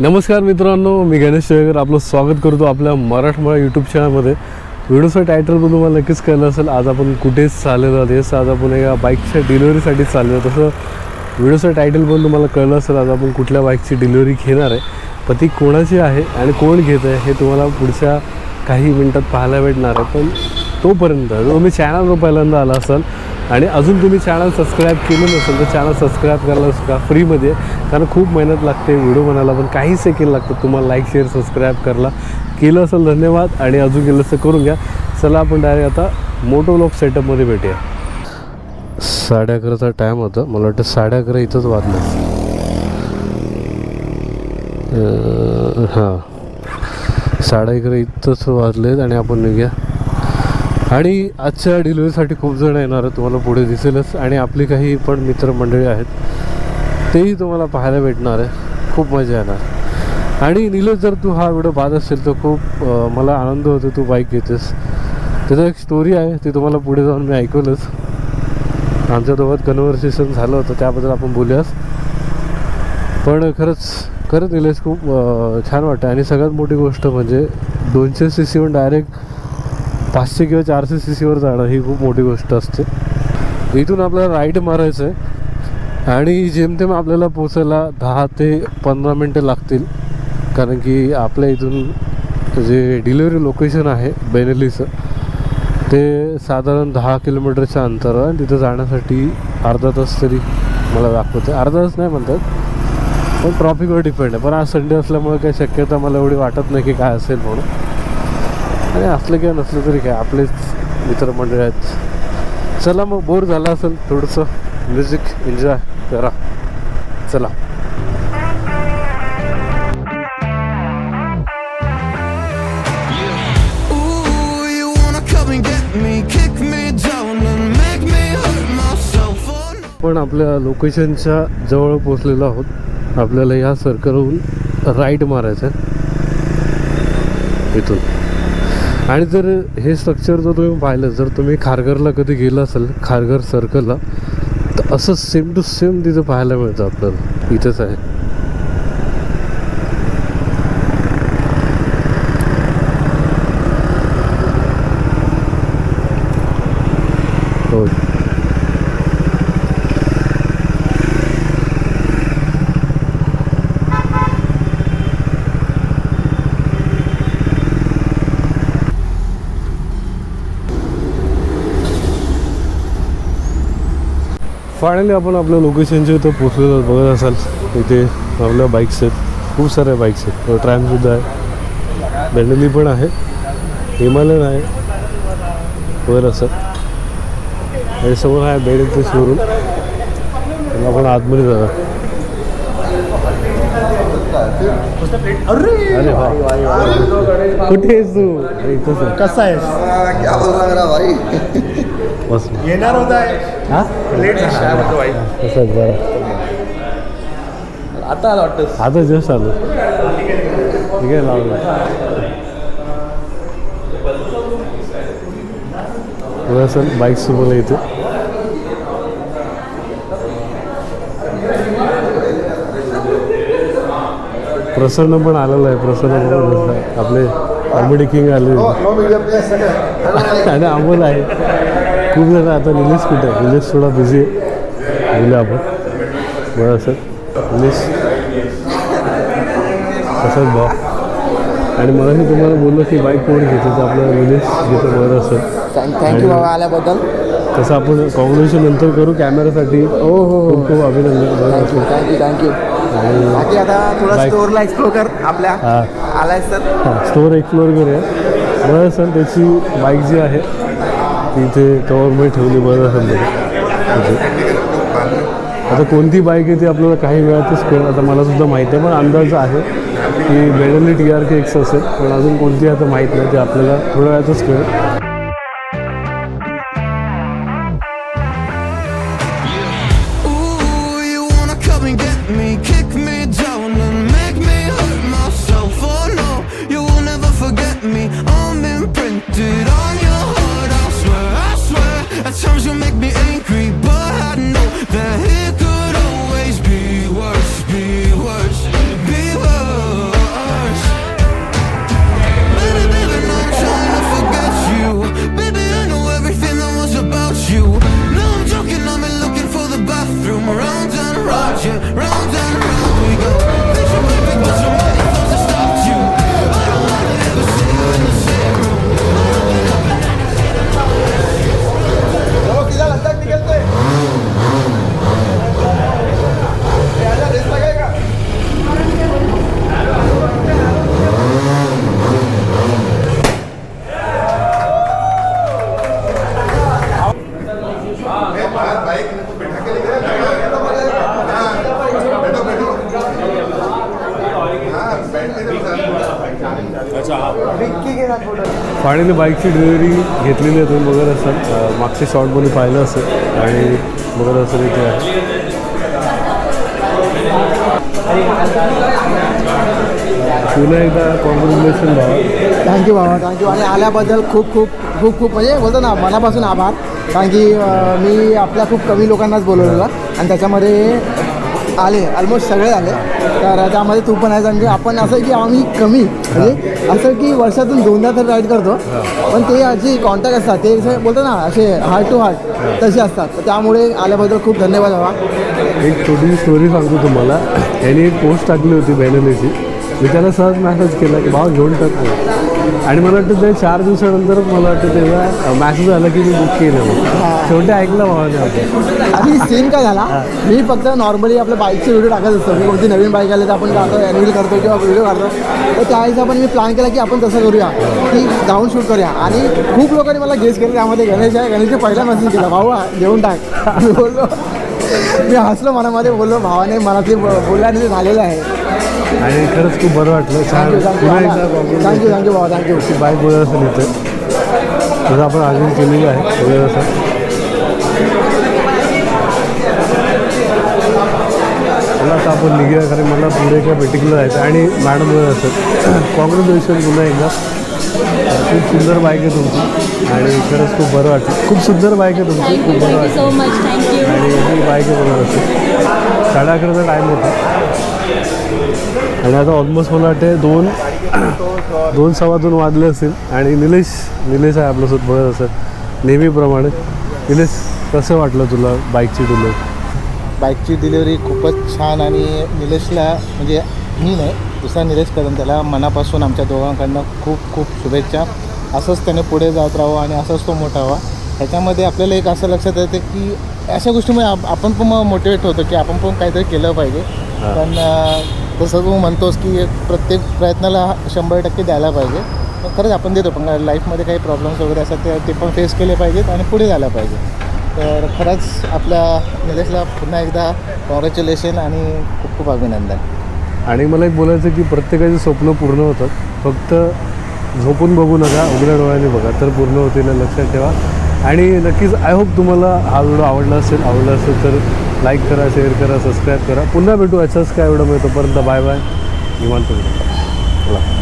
नमस्कार मित्रांनो मी गणेश शेळकर. आपलं स्वागत करतो आपल्या मराठमोळा यूट्यूब चॅनलमध्ये व्हिडिओचं टायटल पण तुम्हाला नक्कीच कळलं असेल. आज आपण कुठेच चाललेलो आहोत? हेच आज आपण एका बाईकच्या डिलिव्हरीसाठी चाललो आहोत. तसं व्हिडिओचं टायटल पण तुम्हाला कळलं असेल. आज आपण कुठल्या बाईकची डिलिव्हरी घेणार आहे. पण ती कोणाची आहे आणि कोण घेत आहे हे तुम्हाला पुढच्या काही मिनटात पाहायला भेटणार आहे. पण तोपर्यंत जर तुम्ही चॅनलवर पहिल्यांदा आला असाल आणि अजून तुम्ही चॅनल सबस्क्राईब केलं नसेल तर चॅनल सबस्क्राईब करायला का फ्रीमध्ये कारण खूप मेहनत लागते व्हिडिओ बनायला पण काही सेकंड लागतात तुम्हाला लाईक शेअर सबस्क्राईब करायला केलं असेल धन्यवाद. आणि अजून केलं असं करून घ्या. चला आपण डायरेक्ट आता मोटो लोक सेटअपमध्ये भेटूया. साडे अकराचा टाईम होता. मला वाटतं साडे अकरा इथंच वाजलं. हां. साडे अकरा इथंच वाजलेत आणि आपण निघूया. आणि आजच्या डिलिव्हरीसाठी खूप जण येणार आहेत तुम्हाला पुढे दिसेलच. आणि आपली काही पण मित्रमंडळी आहेत तेही तुम्हाला पाहायला भेटणार आहे. खूप मजा येणार. आणि निलेश जर तू हा व्हिडिओ पाहत असेल तर खूप मला आनंद होतो तू बाईक घेतेस. त्याचा एक स्टोरी आहे ती तुम्हाला पुढे जाऊन मी ऐकवलंच. आमच्या कन्व्हर्सेशन झालं होतं त्याबद्दल आपण बोलूयास पण खरंच खरंच निलेश खूप छान वाटतं आणि सगळ्यात मोठी गोष्ट म्हणजे दोनशे सी सीहून डायरेक्ट पाचशे किंवा चारशे सी सीवर जाणं ही खूप मोठी गोष्ट असते. इथून आपल्याला राईड मारायचं आहे. आणि जेमतेम आपल्याला पोचायला दहा ते पंधरा मिनटं लागतील. कारण की आपल्या इथून जे डिलिव्हरी लोकेशन आहे बेनेलीचं ते साधारण दहा किलोमीटरच्या अंतरावर आणि तिथं जाण्यासाठी अर्धा तास तरी मला दाखवते अर्धा तास नाही म्हणतात पण ट्रॉफिकवर डिपेंड आहे. पण आज संडे असल्यामुळे काही शक्यता मला एवढी वाटत नाही की काय असेल म्हणून. आणि असलं किंवा नसलं तरी काय आपलेच मित्रमंडळी आहेत. चला मग बोर झाला असेल थोडंसं. म्युझिक एन्जॉय करा. चला. पण आपल्या लोकेशनच्या जवळ पोचलेलो आहोत. आपल्याला या सर्कलहून राईट मारायचं आहे इथून. आणि जर हे स्ट्रक्चर जर तुम्ही पाहिलं जर तुम्ही खारघरला कधी गेलं असेल खारघर सर्कलला तर असं सेम टू सेम तिथं पाहायला मिळतं आपल्याला. इथंच आहे. हो. फायनली आपण आपल्या लोकेशनच्या इथं पोचलेलो आहोत. बघत असाल इथे आपल्या बाईक्स आहेत. खूप साऱ्या बाईक्स आहेत. ट्रॅमसुद्धा आहे. बेंडली पण आहे. हिमालयन आहे. बघत असाल. आणि समोर आहे बेडचे शोरूम आपण आतमध्ये जाणार अरे! वा. कुठे आहेस तू. कसा आहेस? क्या बोल रहा मेरा भाई बस येणार होता हा लेट आहे बरं. आता आला वाटतं. आता जस्ट आलो. ठीक आहे लावलं. सर बाईक्स तुम्हाला इथे. प्रसन्न पण आलेला आहे प्रसन्न पण. आपले कॉमेडी किंग आले. प्लेस आणि अमोल आहे. खूप जण आता निलेश कुठे आहे? निलेश थोडा बिझी आहे. बोलूया आपण. बरं सर निलेश. कसं भाव आणि मगाशी तुम्हाला बोललो की बाईक कोण घेते? तर आपल्याला निलेश घेतं बरं असेल. थँक्यू बाबा आल्याबद्दल. तसं आपण कॉम्बिनेशन नंतर करू कॅमेरासाठी हो हो खूप खूप अभिनंदन. बरं थँक्यू थँक्यू बाकी आता थोडा. स्टोअरला एक्सप्लोर कर. आपल्या हां. आलाय सर. स्टोअर एक्सप्लोअर करूया. बरं असेल त्याची बाईक जी आहे ती इथे कवरमध्ये ठेवली बरं असेल आता कोणती बाईक आहे ती आपल्याला काही वेळातच कळेल. आता मला सुद्धा माहिती आहे पण अंदाज आहे की Benelli T R K X असेल पण अजून कोणती आता माहीत नाही ते आपल्याला थोड्या वेळातच कळेल. Did I फायनली बाईकची डिलिव्हरी घेतलेली आहे. तुम्ही बघत असाल. मागच्या शॉर्टमध्ये पाहिलं असेल. आणि बघत असेल इथे. आहे पुन्हा एकदा कॉन्ग्रॅच्युलेशन भावा थँक्यू बाबा. थँक्यू आणि आल्याबद्दल खूप खूप खूप खूप म्हणजे बोलतो ना मनापासून आभार. कारण की मी आपल्या खूप कमी लोकांनाच बोलवलेलं. आणि त्याच्यामध्ये आले ऑलमोस्ट सगळे आले. तर त्यामध्ये तू पण आहेस आणि आपण असं आहे की आम्ही कमी. म्हणजे असं की वर्षातून दोनदा तर राईड करतो. पण ते जे कॉन्टॅक्ट असतात. ते बोलतो ना असे हार्ट टू हार्ट तसे असतात. त्यामुळे आल्याबद्दल खूप धन्यवाद हवा एक छोटी स्टोरी सांगतो तुम्हाला. यांनी एक पोस्ट टाकली होती बॅनलेची मी त्याला सहज मॅसेज केला की भाव घेऊन टाकतो आणि मला वाटतं ते चार दिवसानंतर मला वाटतं तेव्हा मॅसेज आला की मी बुक केलं शेवटी ऐकलं भावाने आणि सीन काय झाला? मी फक्त नॉर्मली आपल्या बाईकचे व्हिडिओ टाकत असतो. मी कोणती नवीन बाईक आली तर आपण टाकतो ॲन्युअल करतो किंवा व्हिडिओ काढतो. तर त्यावेळेस आपण मी प्लॅन केला की आपण तसं करूया. की जाऊन शूट करूया. आणि खूप लोकांनी मला गेस केलं. त्यामध्ये गणेश आहे. गणेशने पहिला मेसेज केला भाऊ घेऊन टाक. मी बोललो मी हसलो मनामध्ये बोललो भावाने मला ते ब- बोललं आणि ते झालेलं आहे. आणि खरंच खूप बरं वाटलं. छान. पुन्हा एकदा थँक्यू थँक्यू भावा थँक्यू ती बाईक बघत असेल इथे तसं आपण आधी केलेलं आहे. बघत असेल मला आता आपण निघूया कारण मला पुढे काय पर्टिक्युलर आहे आणि मॅडम असेल कॉंग्रॅच्युलेशन पुन्हा एकदा. खूप सुंदर बाईक आहे तुमची. आणि खरंच खूप बरं वाटलं. खूप सुंदर बाईक आहे तुमची. खूप बरं you. आणि ही बाईक आहे बघत असेल साडे अकराचा टाईम होता. आणि आता ऑलमोस्ट मला वाटते दोन दोन सव्वा दोन वाजले असतील. आणि निलेश निलेश आहे आपल्यासोबत बघत असत नेहमीप्रमाणे. निलेश कसं वाटलं तुला बाईकची डिलिव्हरी बाईकची डिलिव्हरी खूपच छान आणि निलेशला म्हणजे मी नाही दुसरा निलेश कदम त्याला मनापासून आमच्या दोघांकडनं खूप खूप शुभेच्छा. असंच त्याने पुढे जात राहावं आणि असंच तो मोठा व्हावा. ह्याच्यामध्ये आपल्याला एक असं लक्षात येतं की अशा गोष्टीमुळे आप- आपण पण मोटिवेट होतो की आपण पण काहीतरी केलं पाहिजे. पण तसं तू म्हणतोस की प्रत्येक प्रयत्नाला शंभर टक्के द्यायला पाहिजे. पण खरंच आपण देतो पण लाईफमध्ये काही प्रॉब्लेम्स वगैरे असतात ते ते पण फेस केले पाहिजेत आणि पुढे झालं पाहिजे. तर खरंच आपल्या निलेशला पुन्हा एकदा कॉंग्रॅच्युलेशन आणि खूप खूप अभिनंदन. आणि मला एक बोलायचं की प्रत्येकाचे स्वप्न पूर्ण होतात फक्त झोपून बघू नका उघड्या डोळ्याने बघा तर पूर्ण होतील लक्षात ठेवा. आणि नक्कीच आय होप तुम्हाला हा व्हिडिओ आवडला असेल आवडला असेल तर लाईक करा शेअर करा सबस्क्राईब करा. पुन्हा भेटू अशाच काय एवढं मिळतो पर्यंत बाय बाय निवांत. भेटू चला.